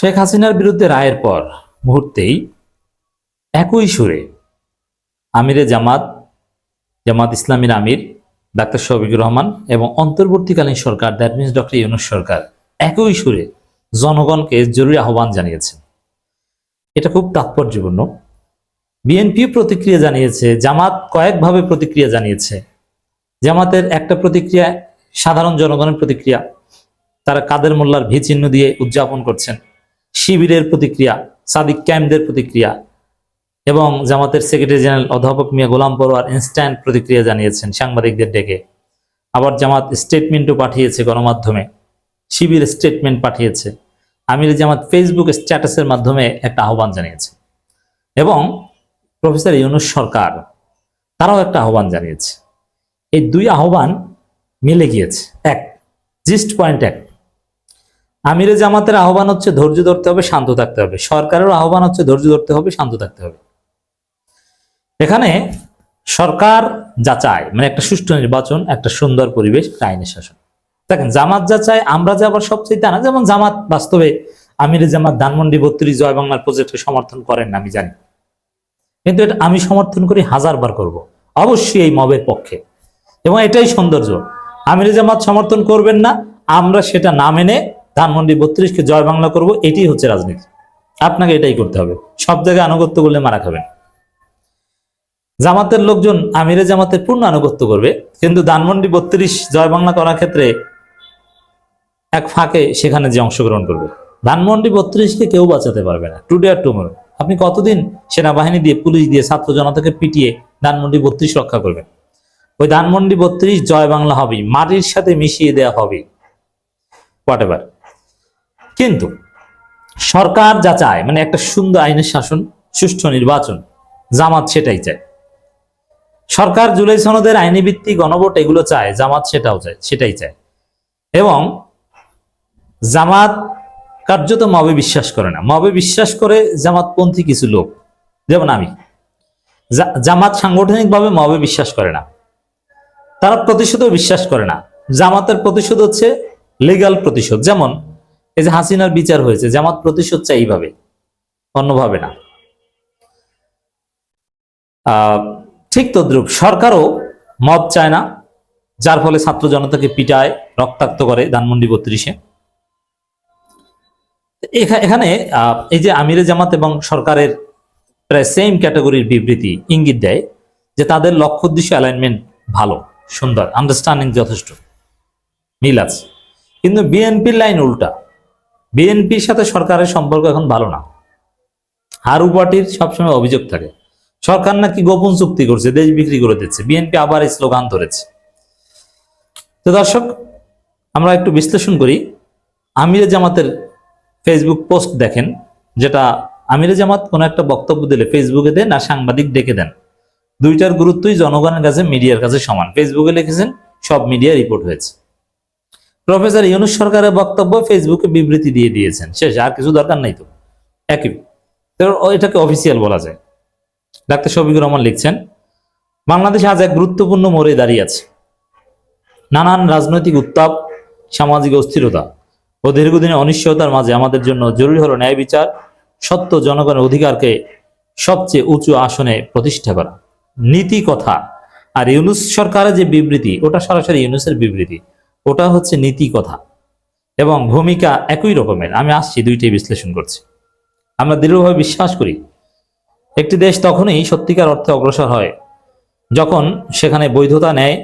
শেখ হাসিনার বিরুদ্ধে রায়ের পর মুহূর্তেই একই সুরে আমিরে জামাত জামাত ইসলামীর আমির, ডাক্তার শফিকুর রহমান এবং অন্তর্বর্তীকালীন সরকার, দ্যাট মিনস ডক্টর ইউনুস সরকার একই সুরে জনগণকে জরুরি আহ্বান জানিয়েছেন। এটা খুব তাৎপর্যপূর্ণ। বিএনপি প্রতিক্রিয়া জানিয়েছে, জামাত কয়েকভাবে প্রতিক্রিয়া জানিয়েছে। জামাতের একটা প্রতিক্রিয়া সাধারণ জনগণের প্রতিক্রিয়া, তারা কাদের মোল্লার ভি চিহ্ন দিয়ে উদযাপন করছেন। শিবিরের প্রতিক্রিয়া, সাদিক ক্যাম্পদের প্রতিক্রিয়া এবং জামাতের সেক্রেটারি জেনারেল অধ্যাপক মিয়া গোলাম পরোয়ার ইনস্ট্যান্ট প্রতিক্রিয়া জানিয়েছেন সাংবাদিকদের ডেকে। আবার জামাত স্টেটমেন্টও পাঠিয়েছে গণমাধ্যমে, শিবির স্টেটমেন্ট পাঠিয়েছে। আমির জামাত ফেসবুক স্ট্যাটাসের মাধ্যমে একটা আহ্বান জানিয়েছে। এবং প্রফেসর ইউনুস সরকার, তারাও একটা আহ্বান জানিয়েছে। এই দুই আহ্বান মিলে গিয়েছে। এক, জিস্ট পয়েন্ট এক আমিরে জামাতের আহ্বান হচ্ছে ধৈর্য ধরতে হবে, শান্ত থাকতে হবে। সরকারের আহ্বান হচ্ছে ধৈর্য ধরতে হবে, শান্ত থাকতে হবে। এখানে সরকার যা চায় মানে একটা সুষ্ঠু নির্বাচন, একটা সুন্দর পরিবেশ, আইনের শাসন। দেখেন, জামাত যা চায়, আমরা যে আবার সবচেয়ে তা না, যেমন জামাত বাস্তবে আমিরে জামাত ধানমন্ডি বত্রিশ জয় বাংলার প্রজেক্টকে সমর্থন করেন না, আমি জানি। কিন্তু এটা আমি সমর্থন করি হাজার বার করব। অবশ্যই এই মবের পক্ষে। এবং এটাই সৌন্দর্য। আমিরে জামাত সমর্থন করবেন না, আমরা সেটা না মেনে ধানমন্ডি বত্রিশকে জয় বাংলা করব এটাই হচ্ছে রাজনীতি। আপনাকে এটাই করতে হবে। সব জায়গায় আনুগত্য করলে মারা খাবেন। জামাতের লোকজন আমিরে জামাতের পূর্ণ আনুগত্য করবে, কিন্তু ধানমন্ডি বত্রিশ জয় বাংলা করার ক্ষেত্রে এক ফাঁকে সেখানে যে অংশগ্রহণ করবে। ধানমন্ডি বত্রিশকে কেউ বাঁচাতে পারবে না। টুডে আর টুমোরো। আপনি কতদিন সেনাবাহিনী দিয়ে, পুলিশ দিয়ে, ছাত্র জনতাকে পিটিয়ে ধানমন্ডি বত্রিশ রক্ষা করবেন? ওই ধানমন্ডি বত্রিশ জয় বাংলা হবে মাটির সাথে মিশিয়ে দেয়া হবে হোয়াট কিন্তু সরকার যা চায় মানে একটা সুন্দর আইনের শাসন, সুষ্ঠু নির্বাচন, জামাত সেটাই চায়। সরকার জুলাই সনদের আইনি ভিত্তিক গণভোট এগুলো চায়, জামাত সেটাও চায়, সেটাই চায়। এবং জামাত কার্যত মবে বিশ্বাস করে না। মবে বিশ্বাস করে জামাতপন্থী কিছু লোক, যেমন আমি। জামাত সাংগঠনিকভাবে মবে বিশ্বাস করে না। তারা প্রতিশোধও বিশ্বাস করে না। জামাতের প্রতিশোধ হচ্ছে লিগাল প্রতিশোধ, যেমন এই যে হাসিনার বিচার হয়েছে, জামাত প্রতিশোধ চাই এইভাবে অন্যভাবে না। ঠিক তদ্রুপ, সরকারও মব চায় না, যার ফলে ছাত্র জনতাকে পিটায়, রক্তাক্ত করে ধানমন্ডি বত্রিশে। এখানে এই যে আমিরে জামাত এবং সরকারের প্রায় সেম ক্যাটাগরির বিবৃতি ইঙ্গিত দেয় যে তাদের লক্ষ্য উদ্দেশ্য অ্যালাইনমেন্ট ভালো, সুন্দর আন্ডারস্ট্যান্ডিং যথেষ্ট, মিল আছে। কিন্তু বিএনপির লাইন উল্টা। বিএনপির সাথে সরকারের সম্পর্ক এখন ভালো না। হারু পার্টির সবসময় অভিযোগ থাকে, সরকার নাকি গোপন চুক্তি করছে, দেশ বিক্রি করে দিচ্ছে, বিএনপি আবার স্লোগান ধরেছে। তো দর্শক, আমরা একটু বিশ্লেষণ করি। আমিরে জামাতের ফেসবুক পোস্ট দেখেন, যেটা আমিরে জামাত কোনো একটা বক্তব্য দিলে ফেসবুকে দেন আর সাংবাদিক ডেকে দেন। দুইটার গুরুত্বই জনগণের কাছে, মিডিয়ার কাছে সমান। ফেসবুকে লিখেছেন, সব মিডিয়া রিপোর্ট হয়েছে। প্রফেসর ইউনুস সরকারের বক্তব্য ফেসবুকে বিবৃতি দিয়ে দিয়েছেন। শেষ, আর কিছু দরকার নাই তো। একই। এটাকে অফিসিয়াল বলা যায়। ডাক্তার শফিকুর রহমান লিখছেন, বাংলাদেশ আজ এক গুরুত্বপূর্ণ মোড়ে দাঁড়িয়ে আছে। নানান রাজনৈতিক উত্তাপ, সামাজিক অস্থিরতা ও দীর্ঘদিনের অনিশ্চয়তার মাঝে আমাদের জন্য জরুরি হলো ন্যায় বিচার, সত্য জনগণের অধিকারকে সবচেয়ে উঁচু আসনে প্রতিষ্ঠা করা। নীতি কথা। আর ইউনুস সরকারের যে বিবৃতি, ওটা সরাসরি ইউনুসের বিবৃতি। ওটা হচ্ছে নীতি কথা এবং ভূমিকা একই রকমের। আমি আসছি দুইটাই বিশ্লেষণ করছি। আমরা দৃঢ়ভাবে বিশ্বাস করি, একটি দেশ তখনই সত্যিকার অর্থে অগ্রসর হয় যখন সেখানে বৈধতা নেয়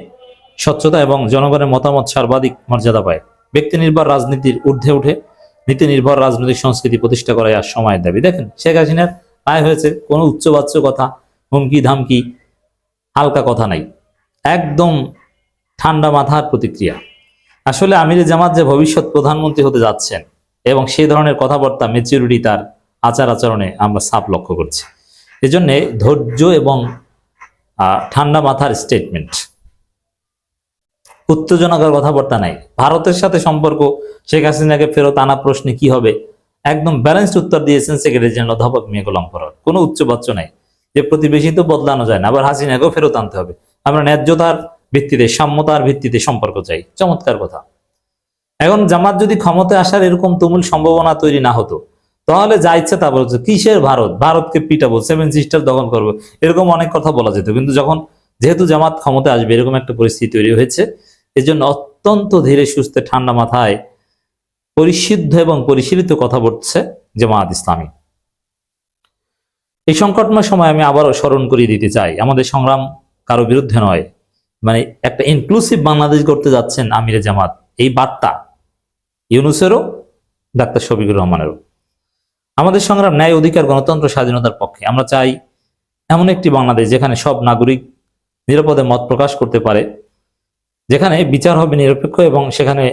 স্বচ্ছতা এবং জনগণের মতামত সর্বাধিক মর্যাদা পায়। ব্যক্তি নির্ভর রাজনীতির ঊর্ধ্বে উঠে নীতি নির্ভর রাজনৈতিক সংস্কৃতি প্রতিষ্ঠা করাই আর সময়ের দাবি। দেখেন, শেখ হাসিনার আয় হয়েছে কোনো উচ্চবাচ্য কথা, হুমকি ধামকি, হালকা কথা নাই। একদম ঠান্ডা মাথার প্রতিক্রিয়া। আসলে আমির জামাত যে ভবিষ্যৎ প্রধানমন্ত্রী হতে যাচ্ছেন এবং সেই ধরনের কথাবার্তা মেচুরিটি তার আচার আচরণে আমরা সাপ লক্ষ্য করছি। এজন্য ধৈর্য এবং ঠান্ডা মাথার স্টেটমেন্ট উত্তেজনাকর কথাবার্তা নাই। ভারতের সাথে সম্পর্ক, শেখ হাসিনাকে ফেরত আনা প্রশ্নে কি হবে? একদম ব্যালেন্সড উত্তর দিয়েছেন সেক্রেটারি জেনারেল অধ্যাপক মিয়া গোলাম ফরওয়ার্ড কোনো উচ্চবাচ্য নাই। যে প্রতিবেশী তো বদলানো যায় না, আবার হাসিনাকেও ফেরত আনতে হবে। আমরা ন্যায্যতার ভিত্তিতে, সাম্যতার ভিত্তিতে সম্পর্ক চাই। চমৎকার কথা। এখন জামাত যদি ক্ষমতায় আসার এরকম তুমুল সম্ভাবনা তৈরি না হতো, তাহলে যা ইচ্ছে তা বলছে কিসের ভারত? ভারতকে পিটাবো সেভেন সিস্টার দখল করব, এরকম অনেক কথা বলা যেত। কিন্তু যখন যেহেতু জামাত ক্ষমতা আসবে, এরকম একটা পরিস্থিতি তৈরি হয়েছে, এজন্য অত্যন্ত ধীরে সুস্থে ঠান্ডা মাথায় পরিশুদ্ধ এবং পরিশীলিত কথা বলছে জামাত ইসলামী। এই সংকটময় সময় আমি আবারও স্মরণ করিয়ে দিতে চাই, আমাদের সংগ্রাম কারও বিরুদ্ধে নয়। মানে একটা ইনক্লুসিভ বাংলাদেশ করতে যাচ্ছেন আমিরে জামাত। এই বার্তা ইউনুসেরও, ডাক্তার শফিকুর রহমানেরও। আমাদের সংগ্রাম ন্যায় অধিকার, গণতন্ত্র, স্বাধীনতার পক্ষে। আমরা চাই এমন একটি বাংলাদেশ যেখানে সব নাগরিক নিরাপদে মত প্রকাশ করতে পারে, যেখানে বিচার হবে নিরপেক্ষ এবং সেখানে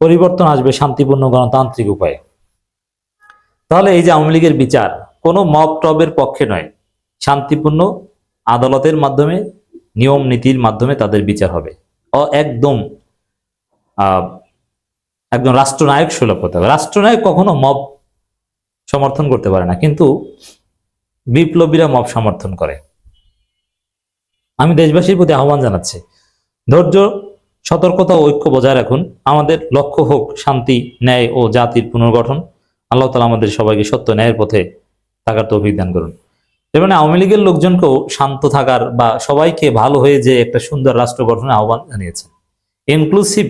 পরিবর্তন আসবে শান্তিপূর্ণ গণতান্ত্রিক উপায়ে। তাহলে এই যে আওয়ামী লীগের বিচার কোনো মব টবের পক্ষে নয়। শান্তিপূর্ণ আদালতের মাধ্যমে নিয়ম নীতির মাধ্যমে তাদের বিচার হবে। ও একদম একদম রাষ্ট্রনায়ক সুলভ হতে হবে। রাষ্ট্রনায়ক কখনো মব সমর্থন করতে পারে না, কিন্তু বিপ্লবীরা মব সমর্থন করে। আমি দেশবাসীর প্রতি আহ্বান জানাচ্ছি, ধৈর্য, সতর্কতা ও ঐক্য বজায় রাখুন। আমাদের লক্ষ্য হোক শান্তি, ন্যায় ও জাতির পুনর্গঠন। আল্লাহ তালা আমাদের সবাইকে সত্য ন্যায়ের পথে থাকার তো অভিজ্ঞান করুন। এর মানে আওয়ামী লীগের লোকজনকেও শান্ত থাকার বা সবাইকে ভালো হয়ে যে একটা সুন্দর রাষ্ট্র গঠনের আহ্বান জানিয়েছেন। ইনক্লুসিভ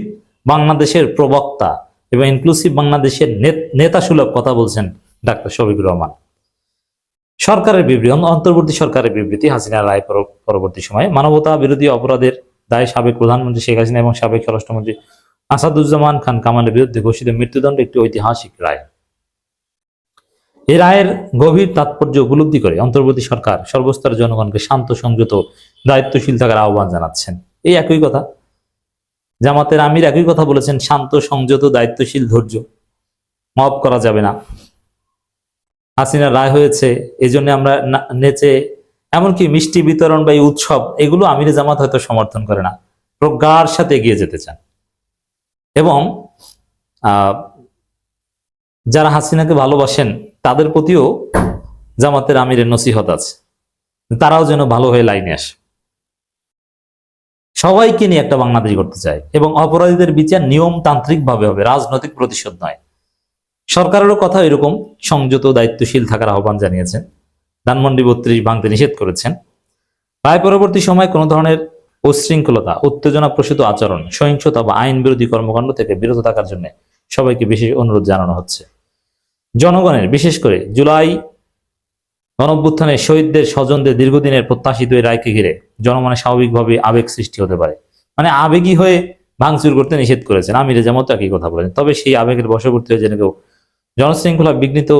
বাংলাদেশের প্রবক্তা এবং ইনক্লুসিভ বাংলাদেশের নেত- নেতাসুলভ কথা বলছেন ডাক্তার শফিকুর রহমান। সরকারের বিবৃতি, অন্তর্বর্তী সরকারের বিবৃতি, হাসিনা রায় পরবর্তী সময়ে মানবতা বিরোধী অপরাধের দায় সাবেক প্রধানমন্ত্রী শেখ হাসিনা এবং সাবেক স্বরাষ্ট্রমন্ত্রী আসাদুজ্জামান খান কামালের বিরুদ্ধে ঘোষিত মৃত্যুদণ্ড একটি ঐতিহাসিক রায়। এই রায়ের গভীর তাৎপর্য উপলব্ধি করে অন্তর্বর্তী সরকার সর্বস্তরের জনগণকে শান্ত, সংযত, দায়িত্বশীল থাকার আহ্বান জানাচ্ছেন। এই একই কথা। জামাতের আমির একই কথা বলেছেন, শান্ত, সংযত, দায়িত্বশীল, ধৈর্য। মব করা যাবে না। হাসিনা রায় হয়েছে এই জন্য আমরা নেচে, এমনকি মিষ্টি বিতরণ বা এই উৎসব, এগুলো আমিরে জামাত হয়তো সমর্থন করে না। প্রজ্ঞার সাথে এগিয়ে যেতে চান। এবং যারা হাসিনাকে ভালোবাসেন তাদের প্রতিও জামাতের আমিরের নসিহত আছে। তারাও যেন ভালো হয়ে লাইনে আসে। সবাইকে নিয়ে একটা বাংলাদেশ করতে চায় এবং অপরাধীদের বিচার নিয়মতান্ত্রিক ভাবে হবে, রাজনৈতিক প্রতিশোধ নয়। সরকারেরও কথা এরকম সংযত, দায়িত্বশীল থাকার আহ্বান জানিয়েছেন। ধানমন্ডি বত্রিশ ভাঙতে নিষেধ করেছেন। রায় পরবর্তী সময় কোনো ধরনের উচ্ছৃঙ্খলতা উত্তেজনা প্রসূত আচরণ, সহিংসতা বা আইন বিরোধী কর্মকাণ্ড থেকে বিরত থাকার জন্য সবাইকে বিশেষ অনুরোধ জানানো হচ্ছে। জনগণের, বিশেষ করে জুলাই গণভ্যুত্থানে শহীদদের স্বজনদের দীর্ঘদিনের প্রত্যাশিত এই রায়কে ঘিরে জনমনে স্বাভাবিকভাবে আবেগ সৃষ্টি হতে পারে। মানে আবেগী হয়ে ভাঙচুর করতে নিষেধ করেছেন। আমি রেজামত একই কথা বলেছেন। তবে সেই আবেগের বশবর্তী হয়ে যেন কেউ জনশৃঙ্খলা বিঘ্নিত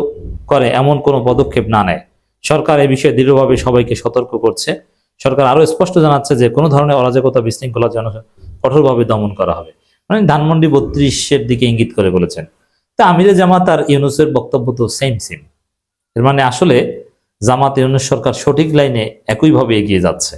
করে এমন কোনো পদক্ষেপ না নেয়। সরকার এই বিষয়ে দৃঢ়ভাবে সবাইকে সতর্ক করছে। সরকার আরও স্পষ্ট জানাচ্ছে যে কোনো ধরনের অরাজকতা বিশৃঙ্খলা যেন কঠোরভাবে দমন করা হবে। মানে ধানমন্ডি বত্রিশের দিকে ইঙ্গিত করে বলেছেন। তা আমিরে জামাত আর ইউনুসের বক্তব্য তো সেম সেম এর মানে আসলে জামাত ইউনুস সরকার সঠিক লাইনে একইভাবে এগিয়ে যাচ্ছে।